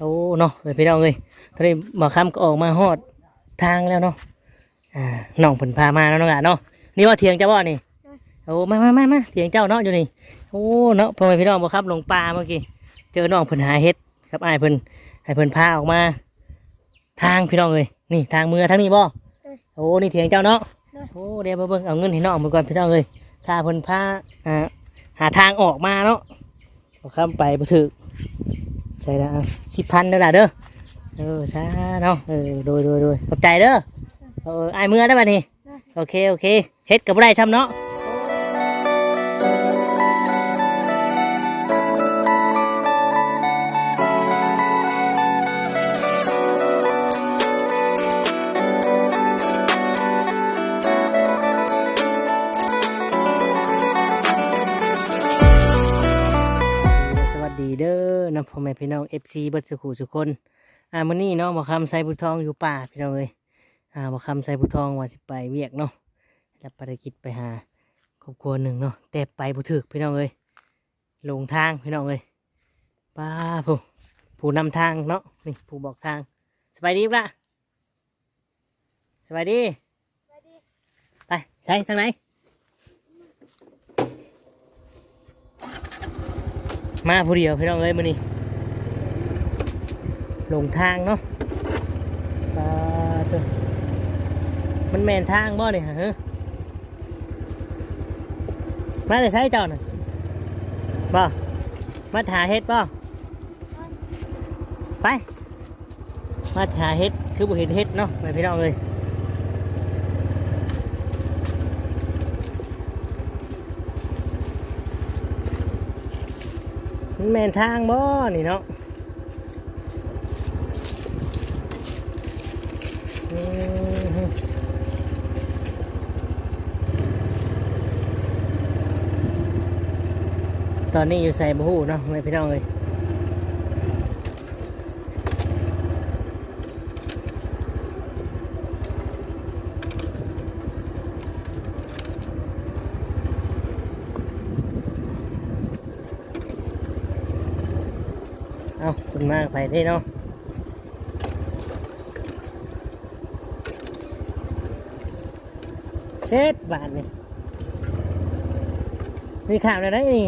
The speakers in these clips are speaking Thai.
โอ้เนาะเอ้ยพี่น้องเอ้ยตอนนี้บ่คำก็ออกมาฮอดทางแล้วเนาะอ่าน้องเพิ่นพามาแล้วเนาะอะเนาะนี่ว่าเถียงเจ้าบ่นี่โอ้มามามามาเถียงเจ้าเนาะอยู่นี่โอ้เนาะพ่อแม่พี่น้องบ่ครับลงป่าเมื่อกี้เจอน้องเพิ่นหาเฮ็ดครับอ้ายเพิ่นให้เพิ่นพาออกมา ทางพี่น้องเอ้ยนี่ทางเมือทางนี้บ่โอ้นี่เถียงเจ้าเนาะโอ้เดี๋ยวมาเบิ่งเอาเงินให้น้องเพิ่นก่อนพี่น้องเอ้ยถ้าเพิ่นพาอ่าหาทางออกมาเนาะบ่คำไปบ่ถึก ใช่แล้วสิบพันเด้อล่ะเด้อเออซาเนาะเออโดยโดยโดยขอบใจเด้อเออไอายเมื่อได้ป่ะนี่โอเคโอเคเฮ็ดกับบ่ได้ช้ำเนาะ ม่พี่น้อง FC เบัดสุขุสุคนอ่ามื้อนี้เนาะบ่คำใส่บุทองอยู่ป่าพี่น้องเอ้ยอ่าบ่คำใส่บุทองว่าสิไปเวียกเนาะรับภารกิจไปหาครอบครัวหนึ่งเนาะแต่ไปบ่ถึกพี่น้องเอ้ยลงทางพี่น้องเอ้ยป้าผู้ผู้นำทางเนาะนี่ผู้บอกทางสบายดีปะสบายดีไปใช่ทางไหนมาผู้เดียวพี่น้องเอ้ยมื้อนี้ หลงทางเนาะปลาเถอะมันแมนทางบ่เนี่ยฮะมาแต่ใช้เจ้าน่ะบ่มาหาเฮ็ดบ่ไป มาหาเฮ็ดคือบ่เห็นเฮ็ดเนาะแม่พี่น้องเอ้ยมันแมนทางบ่นี่เนาะ ตอนนี้อยู่ใส่บูฮูเนาะแม่พี่น้องเลยเอาคุณมากไปที่เนาะเซตบาทนี่มีข่าวอะไรได้นี่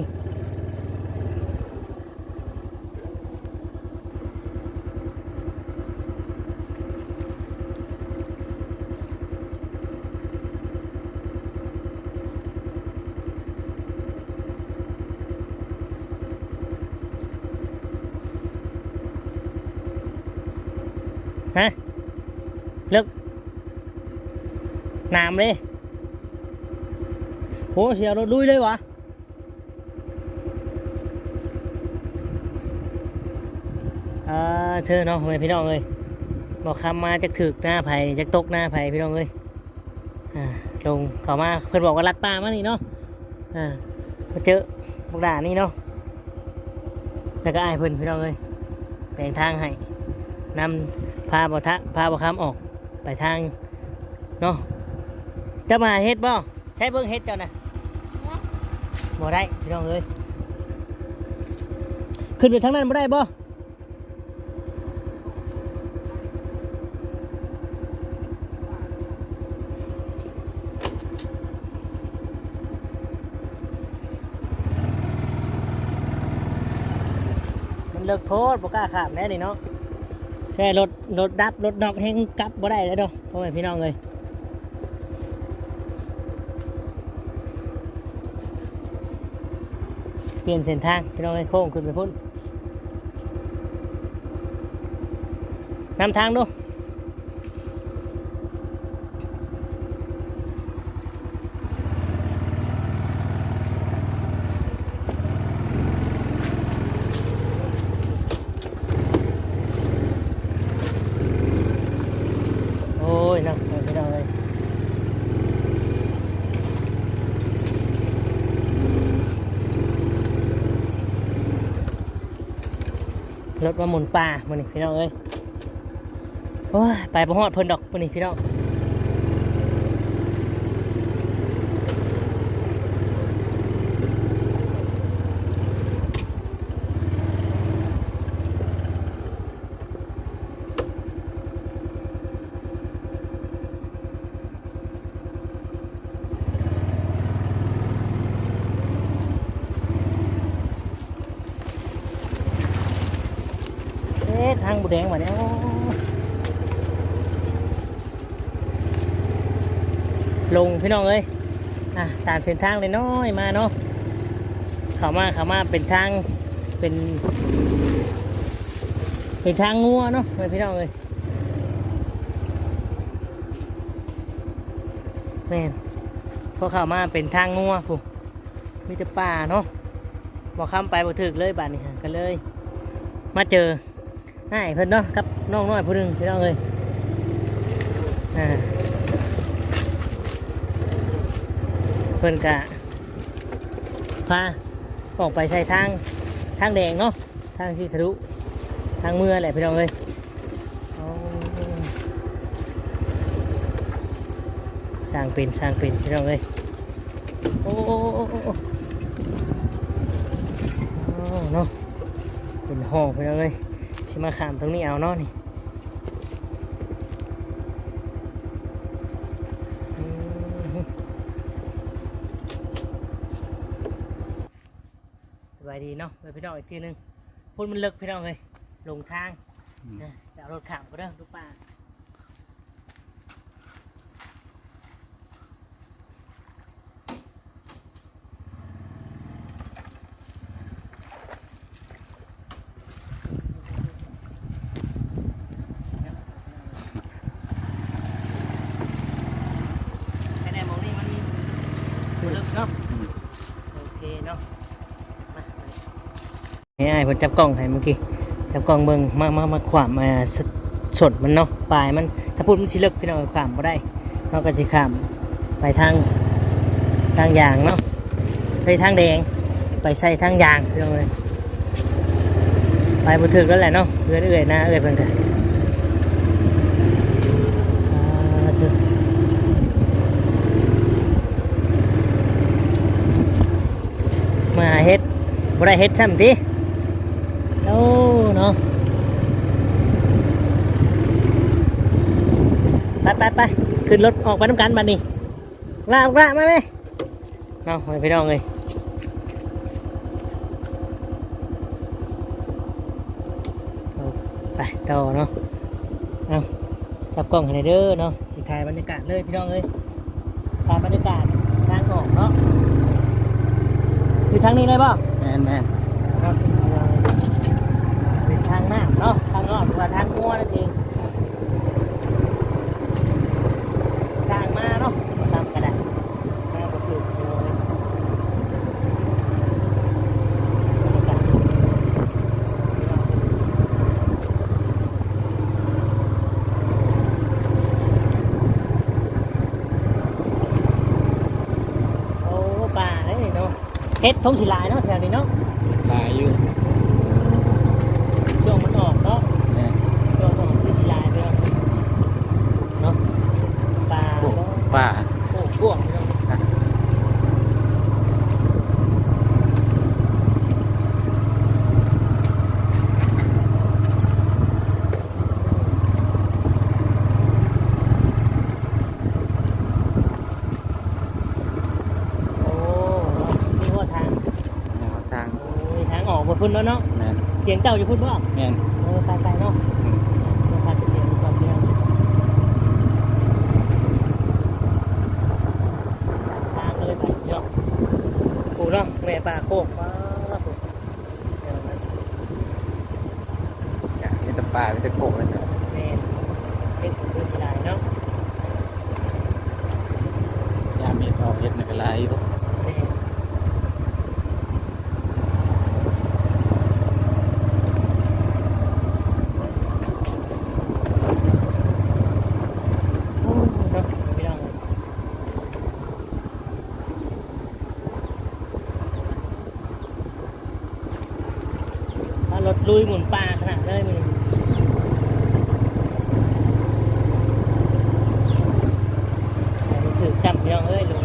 ฮะเลิกน้ำเลยโหเสียรถลุยเลยวะเออเธอเนาะทำไมพี่น้องเอ้ยบอกคำมาจะถึกหน้าไผ่จะตกหน้าไผ่พี่น้องเอ้ยอ่าลงเขามาเพื่อนบอกว่ารัดป้ามานี่เนาะอ่ามาเจอพวกด่านี่เนาะแล้วก็อายเพื่อนพี่น้องเอ้ยแปลงทางให้นำ พาบ่ทะพาบ่คำออกไปทางเนาะจะมาเฮ็ดบ่ใช้เบิ่งเฮ็ดเจ้านะบ่ได้พี่น้องเอ้ยขึ้นไปทางนั้นบ่ได้บ่มันเลิกโพดบ่กล้าข้ามแน่นี่เนาะ ใช่รถรถดับรถดอกแห้งกลับบ่ได้แล้วเนาะพ่อแม่พี่น้องเลยเปลี่ยนเส้นทางพี่น้องเลยโค้งขึ้นไปพุ่นนำทางดูโอ้ยเนาะพ่อแม่พี่น้องเลย รถมาหมุนป่ามันนี่พี่น้องเอ้ยโอ้ยไปประหอดเพิ่นดอกมันนี่พี่น้อง ทางบุแดงมาเนี่ยลงพี่น้องเอ้ยอะตามเส้นทางเลยน้อยมาเนาะเข้ามาเข้ามาเป็นทางเป็นเป็นทางงัวเนาะไปพี่น้องเอ้ยแม่นพอเข้ามาเป็นทางงัวผู้มีแต่ป่าเนาะบอกคำไปบ่ถึกเลยบ้านนี้ฮะก็เลย มาเจอ ให้เพิ่นเนาะกับน้องน้อยผู้หนึงพี่น้องเอ้ยอ่าเพิ่นกะพาออกไปใช้ทางทางแดงเนาะทางที่ทะลุทางเมืองแหละพี่น้องเอ้ยเอาสร้างเป็นสร้างเป็นพี่น้องเอ้ยโอ้โอ้โอ้โอ้โอ้โอ้เนาะเป็นห้องไปแล้วเลย ที่มาขามตรงนี้เอาเนาะนี่อืมสบายดีเนาะไปพี่น้องอีกทีหนึงพูดมันเลิกพี่น้องเลยลงทางนะจะเอารถขามก็ได้ลูกป่าแค่ไหนมองนี่มันมันเลิกเนาะโอเคเนาะมา นี่ไอ้ผมจับกล้องให้เมื่อกี้จับกล้องเบิ่งมามามาขวามมาสดมันเนาะปลายมันถ้าพูดมันสิเลิกพี่น้องขวามก็ได้เราก็สิขามไปทางทางยางเนาะไปทางแดงไปใส่ทางยางพี่น้องเลยไปบ่ถึกแล้วแหละเนาะเอื้อยเอื้อยนะเอื้อยเพิ่นกันอ่มาเฮ็ดบ่ได้เฮ็ดซ้ำติ โอ้เนาะไปไปไปขึ้นรถออกไปน้ำกันบัดนี้ลาออกละมาไหมเนาะไปพี่น้องเลยไปต่อเนาะเอาจับกล้องให้หน่อยเด้อเนาะสิถ่ายบรรยากาศเลยพี่น้องเอ้ยถ่ายบรรยากาศทางออกเนาะอยู่ทางนี้เลยป่ะแมนแมนครับเป็นทางหน้าเนาะ ทางนอกหรือว่าทา งัวนั่นเองทางมาเนาะมาตามกระดาษมาก็คือโอ้ยบรรยโอ้ป่าเลยเนาะเฮ็ดทงสิลายเนาะแถวนี้เนาะ หลายอยู่ ช่วงมันออกเนาะ แมน ช่วงมันออกคือสิหลายไปเนาะเนาะป่า พวก ก็ ป่า โอ้พวกเนาะโอ้เนาะนี่ว่าทาง แนวทาง โอ้ยทางออกหมด พุ่นแล้วเนาะแมนเสียงเจ้าอยู่พุ่นบ่แมนเออไปๆเนาะเดี๋ยวพาไปเสียงก่อนเดียวทางเลยไปเนาะปูเนาะแม่ป่าโคกว้าวปูเดี๋ยวนะอยากมีแต่ป่ามีแต่โขกเลยจ้ะ แม่เอ็กซ์คือสิได้เนาะ ยามมีออกเห็ดในกระไรอยู่ แม่โอ้เนาะพี่น้อง ถ้ารถ ลุยหมุนปลาขนาดเลยมันถือช้ำยังเอ้ยหลง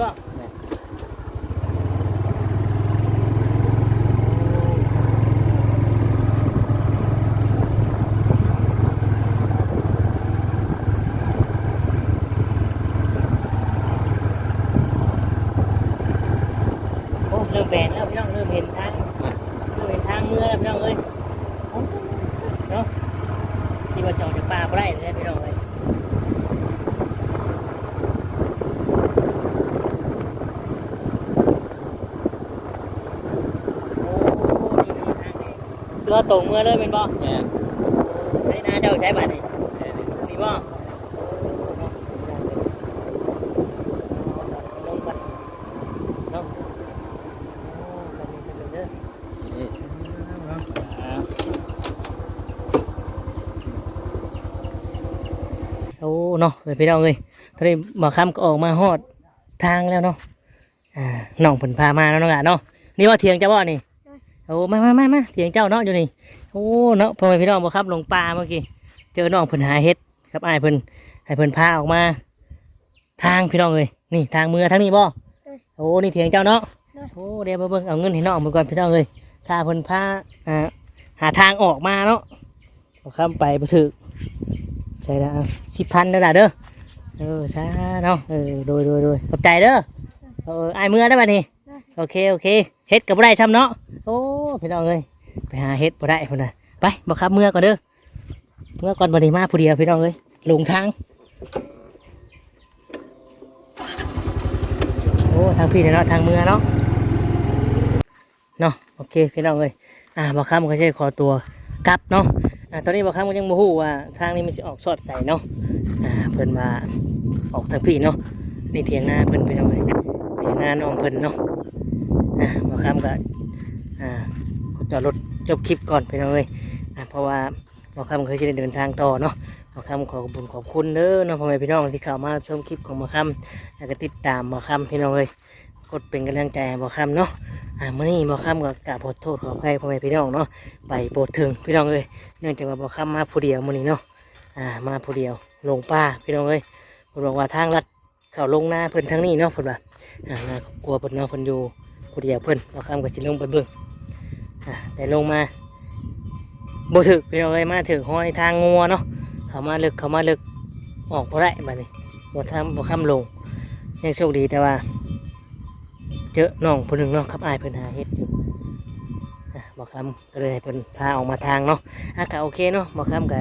บ่โอ้เริ่มแบนแล้วพี่น้องเริ่มเห็นทางเริ่มเห็นทางเมื่อแล้วพี่น้องเอ้ยเนาะที่ว่าจะออกจากป่าบ่ได้เลย พี่น้องเอ้ยตัวตรงเมื่อเลยเป็นบ่แม่นใช้นาเจ้าใช้บัตรนี่นี่บ่ลงบัตรลงนี่อ่าโอ้เนาะเลยพี่น้องเลยตอนนี้บ่คำก็ออกมาฮอดทางแล้วเนาะอ่าน้องเพิ่นพามาแล้วเนาะอะเนาะนี่ว่าเถียงเจ้าบ่นี่ โอ้มามามามาเถียงเจ้าเนาะอยู่นี่โอ้เนาะพ่อแม่พี่น้องบ่ครับลงป่าเมื่อกี้เจอน้องเพิ่นหาเฮ็ดครับอ้ายเพิ่นให้เพิ่นพาออกมา ทางพี่น้องเลยนี่ทางเมือทางนี้บ่โอ้นี่เถียงเจ้าเนาะโอ้เดี๋ยวมาเบิ่งเอาเงินให้น้องเพิ่นก่อนพี่น้องเลยถ้าเพิ่นพาอ่าหาทางออกมาเนาะบ่คำไปบ่ถึกใช่แล้วสิบพันเด้อล่ะเด้อเออซาเนาะเออโดยโดยโดยขอบใจเด้อเอออ้ายเมือได้อบัดนี้ โอเคโอเคเฮ็ดก็บ่ได้ซ้ำเนาะโอ้พี่น้องเอ้ยไปหาเฮ็ดบ่ได้พุ่นน่ะไปบ่ครับเมื่อก่อนเด้อเมื่อก่อนบ่ได้มาผู้เดียวพี่น้องเอ้ยหลงทางโอ้ทางพี่เนาะทางเมื่อเนาะเนาะโอเคพี่น้องเอ้ยอ่าบอกคำก็ใช่ขอตัวกลับเนาะอ่าตอนนี้บอกคำก็ยังบ่ฮู้ว่าทางนี้มันสิออกสอดใส่เนาะอ่าเพิ่นมาออกทางพี่เนาะนี่เถียงนาเพิ่นพี่น้องเอ้ย เถียงนาน้องเพิ่นเนาะอ่าบอกคำก็อ่าจอดรถจบคลิปก่อนพี่น้องเอ้ยอ่าเพราะว่าบอกคำเคยจะได้เดินทางต่อเนาะบอกคำขอขอบุญขอบคุณเด้อเนาะพ่อแม่พี่น้องที่เข้ามาชมคลิปของบอกคำแล้วก็ติดตามบ่อคำพี่น้องเลยกดเป็นกำลังใจให้บ่อคำเนาะอ่ามื่อนี้บ่อคำก็กราบขอโทษขออภัยพ่อแม่พี่น้องเนาะไปโบถึงพี่น้องเลยเนื่องจากว่าบ่อคำมาผู้เดียวมื่อนี้เนาะอ่ามาผู้เดียวลงป่าพี่น้องเลยเพิ่นบอกว่าทางลัด เข้าลงหน้าเพิ่นทางนี้เนาะเพิ่นว่าอ่าน่ากลัวเพิ่นเนาะเพิ่นอยู่ผู้เดียวเพิ่นบ่อคำก็สิลงไปเบิ่งอ่าแต่ลงมาบ่ถึกพี่น้องเลยมาถึงห้อยทางงัวเนาะเข้ามาลึกเข้ามาลึกออกบ่ได้บัดนี้บ่ทำบ่คำลงยังโชคดีแต่ว่า เจอน้องคนหนึ่งเนาะครับอายเพิ่นหาเฮ็ดอยู่บอกคำก็เลยให้เพิ่นพาออกมาทางเนาะอากาโอเคเนาะบอกคำก็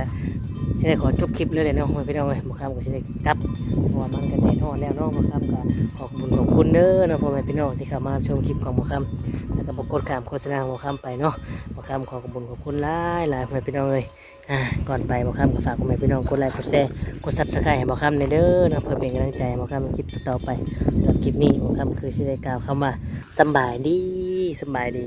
จะได้ขอจบคลิปเลยเลยเนาะพี่น้องเลยบอกคำก็จะได้กลับเพราะว่ามันกันแดดร้อนแล้วเนาะบอกคำก็ขอบคุณขอบคุณเด้อนะพ่อแม่พี่น้องที่เข้ามาชมคลิปของบอกคำแล้วก็บอกกดขามโฆษณาของบอกคำไปเนาะบอกคำขอขอบคุณขอบคุณหลายหลายพ่อแม่พี่น้องเลยก่อนไปบอกคำก็ฝากพ่อแม่พี่น้องกดไลค์กดแชร์กดซับสไครต์ให้บอกคำในเด้อนะเพื่อเป็นกำลังใจบอกคำคลิปต่อไปสำหรับคลิปนี้ผมคำคือสิได้กล่าวคำว่าสบายดีสบายดี